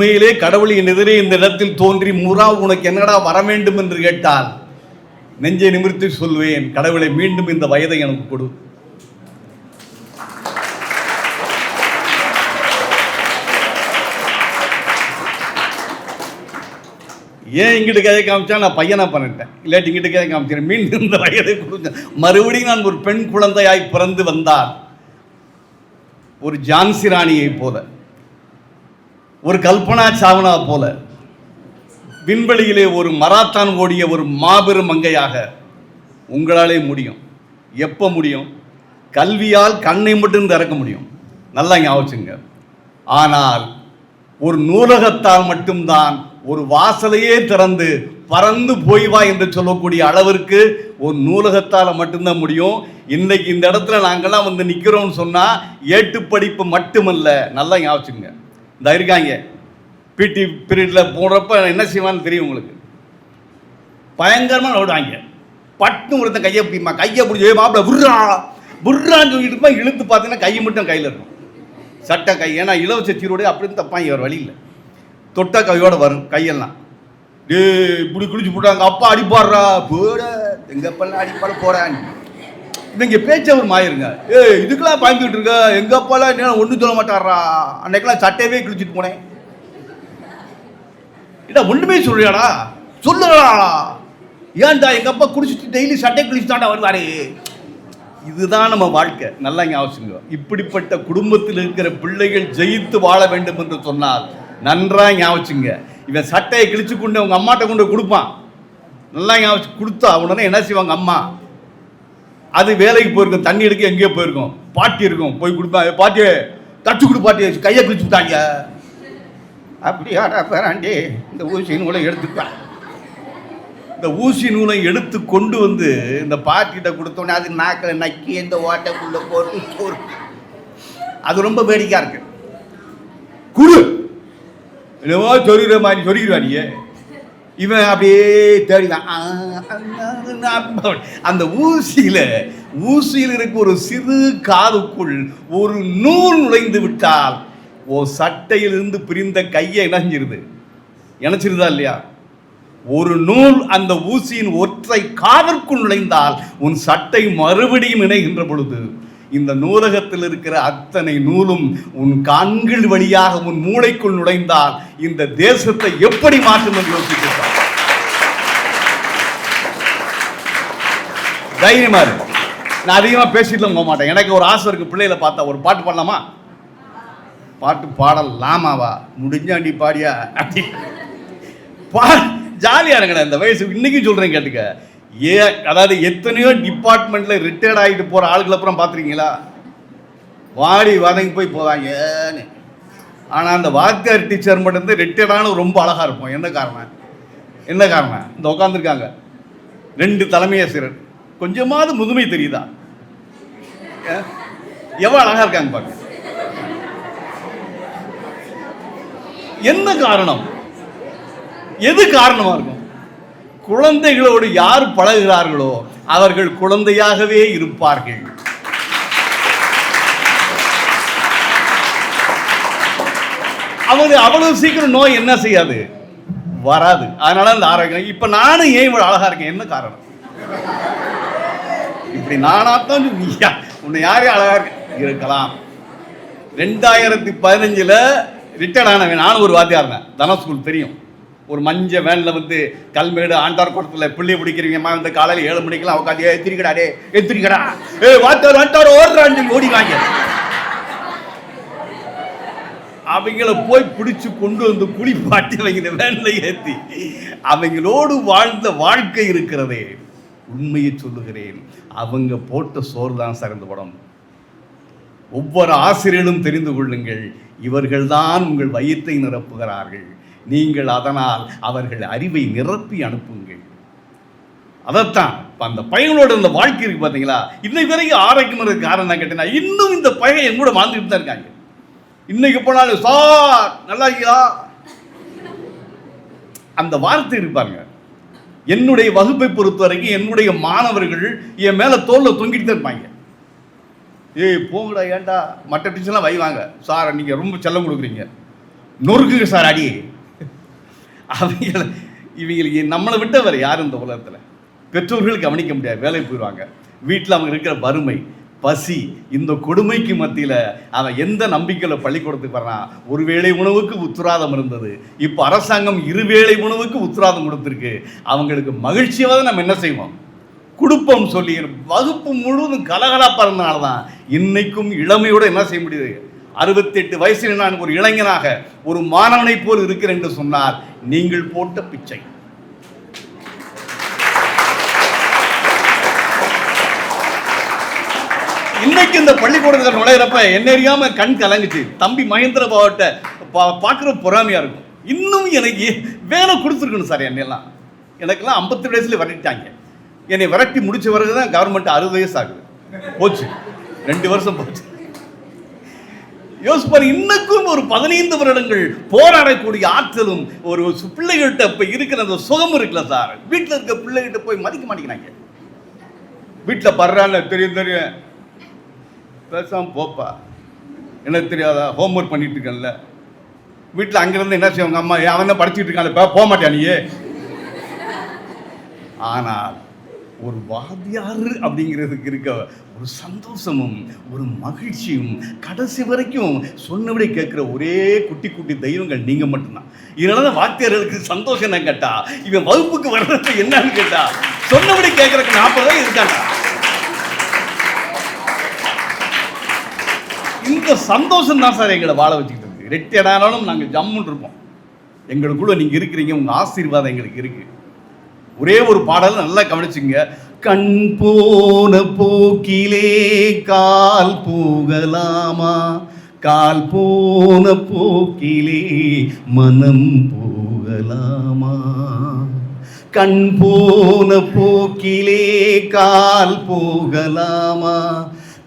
உண்மையிலே கடவுளின் எதிரே இந்த இடத்தில் தோன்றி முறா உனக்கு என்னடா வர வேண்டும் என்று கேட்டால் நெஞ்சை நிமிர்த்தி சொல்வேன் கடவுளை மீண்டும் இந்த வயதை எனக்கு கொடு. ஏன் இங்கிட்டு கையை காமிச்சா நான் பையனா பண்ணிட்டேன். இல்லாட்டி இங்கிட்டு கையை காமிச்சேன் மீண்டும் இந்த வயதை கொடுத்தேன் மறுபடியும் நான் ஒரு பெண் குழந்தையாய் பிறந்து வந்தால் ஒரு ஜான்சி ராணியை போல ஒரு கல்பனா சாவனா போல. விண்வெளியிலே ஒரு மராத்தான் ஓடிய ஒரு மாபெரும் மங்கையாக உங்களாலே முடியும். எப்போ முடியும்? கல்வியால் கண்ணை மட்டும் திறக்க முடியும். நல்லா ஞாபகம் ஆனால் ஒரு நூலகத்தால் மட்டும்தான் ஒரு வாசலையே திறந்து பறந்து போய் வா என்று சொல்லக்கூடிய அளவிற்கு ஒரு நூலகத்தால் மட்டும்தான் முடியும். இன்னைக்கு இந்த இடத்துல நாங்கள்லாம் வந்து நிற்கிறோம்னு சொன்னால் ஏட்டு படிப்பு மட்டுமல்ல. நல்லா ஞாபகிச்சுங்க. இந்த இருக்காங்க. பிடி பீரியடில் போடுறப்ப என்ன செய்வான்னு தெரியும் உங்களுக்கு? பயங்கரமாக நோடுவாங்க பட்டு ஒருத்தன் கையை பிடிமா கையை பிடிச்சி மாப்பிள்ள விட்றா. விட்றான்னு சொல்லிட்டு இருப்பா இழுத்து பார்த்தீங்கன்னா கையை மட்டும் கையில் இருக்கும். சட்டை கை ஏன்னா இலவச சீரோடு அப்படின்னு தப்பாங்க வேறு வழி இல்லை. தொட்ட கையோடு வரும் கையெல்லாம். டே இப்படி குளிச்சு போட்டாங்க அப்பா அடிப்பாடுறா போட எங்கப்பெல்லாம் அடிப்பாடு அடிப்பாட இவங்க பேச்சை ஒரு மாயிருங்க ஏ இதுக்கெல்லாம் பயந்துட்டு இருக்க? எங்கள் அப்பாலாம் என்ன ஒன்றும் சொல்ல மாட்டாரா? அன்னைக்கெல்லாம் சட்டையவே கிழிச்சிட்டு போனேன். இட ஒன்றுமே சொல்லியாடா சொல்லுடா ஏன்டா எங்கள் அப்பா குடிச்சிட்டு டெய்லி சட்டை கிழிச்சு வருவாரு? இதுதான் நம்ம வாழ்க்கை. நல்லா ஞாபகம் இப்படிப்பட்ட குடும்பத்தில் இருக்கிற பிள்ளைகள் ஜெயித்து வாழ வேண்டும் என்று சொன்னால் நன்றாக ஞாபகங்க இவன் சட்டையை கிழிச்சு கொண்டு அவங்க அம்மாட்ட கொண்டு கொடுப்பான். நல்லா ஞாபகம் கொடுத்தா உடனே என்ன செய்வாங்க அம்மா? அது வேலைக்கு போயிருக்கும் தண்ணி எடுக்க எங்கேயோ போயிருக்கும். பாட்டி இருக்கும் போய் கொடுப்பாங்க பாட்டி தச்சு கொடு பாட்டி கையை கிழிச்சு விட்டாங்க அப்படியாடா பேராண்டி இந்த ஊசி நூலை எடுத்துப்பான் இந்த ஊசி நூலை எடுத்து கொண்டு வந்து இந்த பாட்டிகிட்ட கொடுத்தோன்னே அது நாக்கில் நக்கி இந்த ஓட்டைக்குள்ளே போட்டு சோறு அது ரொம்ப வேடிக்கையாக இருக்கு. குடு. என்னவோ சொல்லிடுற மாதிரி சொல்லிடுவா நீ. இவன் அப்படியே தேடிதான். அந்த ஊசியில் ஊசியில் இருக்க ஒரு சிறு காதுக்குள் ஒரு நூல் நுழைந்து விட்டால் ஓ சட்டையிலிருந்து பிரிந்த கையை இணைஞ்சிருது. இணைச்சிருதா இல்லையா? ஒரு நூல் அந்த ஊசியின் ஒற்றை காதற்குள் நுழைந்தால் உன் சட்டை மறுபடியும் இணைகின்ற பொழுது இந்த நூலகத்தில் இருக்கிற அத்தனை நூலும் உன் கண்கள் வழியாக உன் மூளைக்குள் நுழைந்தால் இந்த தேசத்தை எப்படி மாற்றும் என்று தைரியமா இருக்கும் நான் அதிகமாக பேசிட்டுலாம் போக மாட்டேன். எனக்கு ஒரு ஆசை இருக்கு. பிள்ளைகளை பார்த்தா ஒரு பாட்டு பாடலாமா? பாட்டு பாடலாமாவா? முடிஞ்சாண்டி பாடியா? அப்படி. பா ஜாலியாக இருங்கடா இந்த வயசு. இன்னைக்கும் சொல்கிறேன் கேட்டுக்க. ஏ அதாவது எத்தனையோ டிபார்ட்மெண்ட்டில் ரிட்டையர்ட் ஆகிட்டு போகிற ஆளுகளை அப்புறம் பார்த்துருக்கீங்களா? வாடி வதங்கி போய் போவாங்கன்னு. ஆனால் அந்த வாத்தியார் டீச்சர் மட்டும்தான் ரிட்டையர்டான ரொம்ப அழகாக இருப்போம். என்ன காரணம்? என்ன காரணம்? இந்த உட்காந்துருக்காங்க ரெண்டு தலைமை ஆசிரியர் கொஞ்சமாவது முதுமை தெரியுதா? எவ்வளோ அழகாக இருக்காங்க பாருங்க. என்ன காரணம்? எது காரணமா இருக்கும்? குழந்தைகளோடு யார் பழகிறார்களோ அவர்கள் குழந்தையாகவே இருப்பார்கள். அவங்க அவ்வளவு சீக்கிரம் நோய் என்ன செய்யாது? வராது. அதனால அந்த ஆரோக்கியம். இப்ப நானும் ஏன் இவ்வளவு அழகா இருக்கேன்? என்ன காரணம்? இப்படி நானாத்தான் நீயா உன்னை யாரே அழகா இருக்கலாம். ரெண்டாயிரத்தி பதினஞ்சில் ரிட்டையர்ட் ஆனவன். நானும் ஒரு வாத்தியார் இருந்தேன் தன ஸ்கூல் தெரியும். ஒரு மஞ்ச வேனில் வந்து கல்மேடு ஆண்டார் குளத்தில் பிள்ளை பிடிக்கிறீங்கம்மா. இந்த காலையில் ஏழு மணிக்கெல்லாம் உட்காந்து எத்திரிக்கடா டே எத்திரிக்கடா ஏ வாத்தார் வாத்தார் ஓடுறான்னு சொல்லி ஓடிவாங்க அவங்கள போய் பிடிச்சு கொண்டு வந்து குளிப்பாட்டி அவங்க இந்த வேனில் ஏற்றி அவங்களோடு வாழ்ந்த வாழ்க்கை இருக்கிறதே. உண்மையை சொல்லுகிறேன். அவங்க போட்ட சோறு தான் சிறந்த படம். ஒவ்வொரு ஆசிரியரும் தெரிந்து கொள்ளுங்கள் இவர்கள்தான் உங்கள் வயிற்றை நிரப்புகிறார்கள். நீங்கள் அதனால் அவர்கள் அறிவை நிரப்பி அனுப்புங்கள். அதைத்தான் இப்போ அந்த பையனோட இந்த வாழ்க்கை இருக்கு பார்த்தீங்களா இன்னை வரைக்கும் ஆரோக்கியம் இருக்க காரணம் தான் கேட்டீங்கன்னா இன்னும் இந்த பையன் என் கூட வாழ்ந்துட்டு தான் இருக்காங்க. இன்னைக்கு போனாலும் சார் நல்லா இருக்கீங்களா? அந்த வார்த்தை இருப்பாங்க என்னுடைய வகுப்பை பொறுத்த வரைக்கும் என்னுடைய மாணவர்கள் என் மேலே தோலில் தொங்கிட்டு தான் இருப்பாங்க. ஏய் போங்கடா ஏன்டா? மற்ற டீச்சர்லாம் வைவாங்க சார் நீங்கள் ரொம்ப செல்லம் கொடுக்குறீங்க. நொறுக்குங்க சார் அடி. அவங்க இவங்களுக்கு நம்மளை விட்டவர் யார் இந்த உலகத்தில்? பெற்றோர்கள் கவனிக்க முடியாது வேலைக்கு போயிடுவாங்க வீட்டில் அவங்க இருக்கிற வறுமை. பசி இந்த கொடுமைக்கு மத்தியில் அவன் எந்த நம்பிக்கையில் பள்ளிக்கூடத்துக்கு வர்றான் ஒரு வேளை உணவுக்கு உத்தராதம் இருந்தது. இப்போ அரசாங்கம் இருவேளை உணவுக்கு உத்தராதம் கொடுத்துருக்கு. அவங்களுக்கு மகிழ்ச்சியாக நம்ம என்ன செய்வோம்? குடுப்பம் சொல்லி வகுப்பு முழுவதும் கலகலப்பாக இருந்தனால தான் இன்னைக்கும் இளமையோடு என்ன செய்ய முடியுது? அறுபத்தெட்டு வயசில் நான் ஒரு இளைஞனாக ஒரு மாணவனைப் போல் இருக்கிறேன் என்று சொன்னார் நீங்கள் போட்ட பிச்சை. இன்னைக்கு இந்த பள்ளிக்கூடத்தில் நுழையிறப்ப என்ன அறியாம கண் கலங்குச்சு. தம்பி மகேந்திர பாவட்ட பா பார்க்குற பொறாமையா இருக்கும். இன்னும் எனக்கு வேலை கொடுத்துருக்கணும் சார் என்னெல்லாம் எனக்கெல்லாம் ஐம்பத்தி வயசுல விரட்டிட்டாங்க. என்னை விரட்டி முடிச்ச பிறகு தான் கவர்மெண்ட் அறுபது வயசு ஆகுது. போச்சு. ரெண்டு வருஷம் போச்சு. யோசிப்பார் இன்னுக்கும் ஒரு பதினைந்து வருடங்கள் போராடக்கூடிய ஆற்றலும் ஒரு பிள்ளைகள்கிட்ட இப்போ இருக்கிற அந்த சுகம் இருக்குல்ல சார். வீட்டில் இருக்க பிள்ளைகிட்ட போய் மதிக்க மாட்டேங்கிறாங்க. வீட்டில் படுறான்னு தெரியும் தெரியும். பேசாமல் போப்பா. எனக்கு தெரியாதா? ஹோம்ஒர்க் பண்ணிட்டு இருக்கேன்ல. வீட்டில் அங்கேருந்து என்ன செய்வாங்க? அம்மா அவன் தான் படிச்சுட்டு இருக்கான் இப்போ போக மாட்டேன் நீ ஆனால் ஒரு வாத்தியார் அப்படிங்கிறதுக்கு இருக்க ஒரு சந்தோஷமும் ஒரு மகிழ்ச்சியும் கடைசி வரைக்கும் சொன்னபடி கேட்குற ஒரே குட்டி குட்டி தெய்வங்கள் நீங்கள் மட்டும்தான். இதனால தான் வாத்தியார்களுக்கு சந்தோஷம் என்ன கேட்டா இவன் வகுப்புக்கு வர்றது என்னன்னு கேட்டா சொன்னபடி கேட்குறக்கு நாற்பது தான் இருக்காங்க. இந்த சந்தோஷம் தான் சார் எங்களை வாழ வச்சுக்கிட்டு இருக்கு. ரெட்டியடானாலும் நாங்கள் ஜம்முன்னு இருப்போம். எங்களுக்குள்ள நீங்க இருக்கிறீங்க உங்க ஆசீர்வாதம் எங்களுக்கு இருக்கு. ஒரே ஒரு பாடல் நல்லா கவனிச்சுங்க. கண் போன போக்கிலே கால் போகலாமா? கால் போன போக்கிலே மனம் போகலாமா? கண் போன போக்கிலே கால் போகலாமா?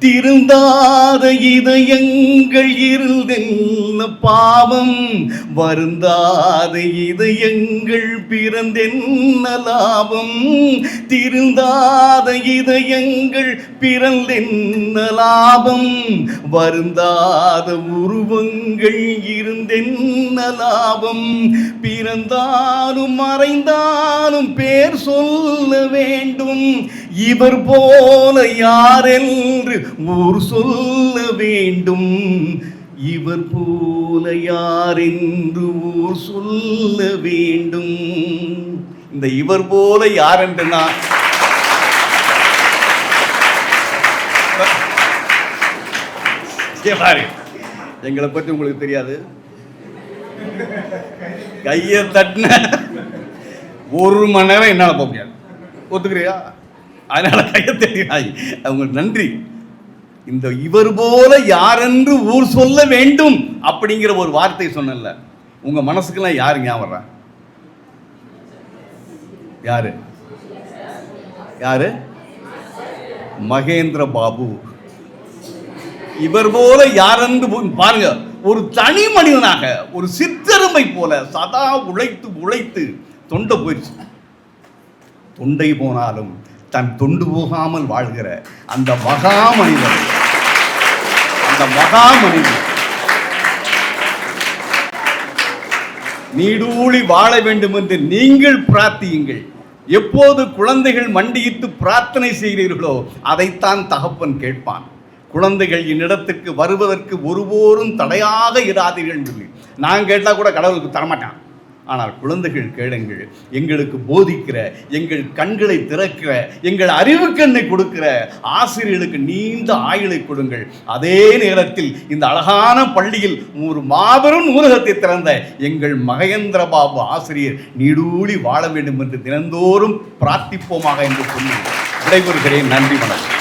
திருந்தாத இதயங்கள் இருந்தென்ன பாவம் வருந்தாத இதயங்கள் பிறந்தென்ன லாபம்? திருந்தாத இதயங்கள் பிறந்தென்ன லாபம்? வருந்தாத உருவங்கள் இருந்தென்ன லாபம்? பிறந்தாலும் மறைந்தாலும் பேர் சொல்ல வேண்டும். இவர் போல யாரென்று ஊர் சொல்ல வேண்டும். இவர் போல யாரென்று ஊர் சொல்ல வேண்டும். இந்த இவர் போல யார் என்று நான் பாரு. எங்களை பற்றி உங்களுக்கு தெரியாது. கையை தட்டின ஒரு மணி நேரம் என்னால் போக முடியாது. ஒத்துக்கிறியா? அதனால கையை அவங்களுக்கு நன்றி. இந்த இவர் போல யாரென்று ஊர் சொல்ல வேண்டும் அப்படிங்கிற ஒரு வார்த்தை சொன்னேன்ல. உங்க மனசுக்கெல்லாம் யாரு ஞாபகம் வர்றா? யாரு? யாரு? மகேந்திர பாபு. இவர் போல யாரென்று போ- பாருங்க ஒரு தனி மனிதனாக ஒரு சித்தருமை போல சதா உழைத்து உழைத்து தொண்டை போயிடுச்சு. தொண்டை போனாலும் தன் தொண்டு போகாமல் வாழ்கிற அந்த மகா மனிதன் அந்த மகா மனிதன் நீடூழி வாழ வேண்டும் என்று நீங்கள் பிரார்த்தியுங்கள். எப்போது குழந்தைகள் மண்டியிட்டு பிரார்த்தனை செய்கிறீர்களோ அதைத்தான் தகப்பன் கேட்பான். குழந்தைகள் என்னிடத்துக்கு வருவதற்கு ஒருபோரும் தடையாக இராதீர்கள் நான் கேட்டால் கூட கடவுளுக்கு தரமாட்டான். ஆனால் குழந்தைகள் கேளுங்கள் எங்களுக்கு போதிக்கிற எங்கள் கண்களை திறக்கிற எங்கள் அறிவு கண்ணை கொடுக்கிற ஆசிரியர்களுக்கு நீண்ட ஆயுளை கொடுங்கள். அதே நேரத்தில் இந்த அழகான பள்ளியில் ஒரு மாபெரும் நூலகத்தை திறந்த எங்கள் மகேந்திர பாபு ஆசிரியர் நீடூழி வாழ வேண்டும் என்று தினந்தோறும் பிரார்த்திப்போமாக என்று சொல்லி விடைபெறுகிறேன். நன்றி வணக்கம்.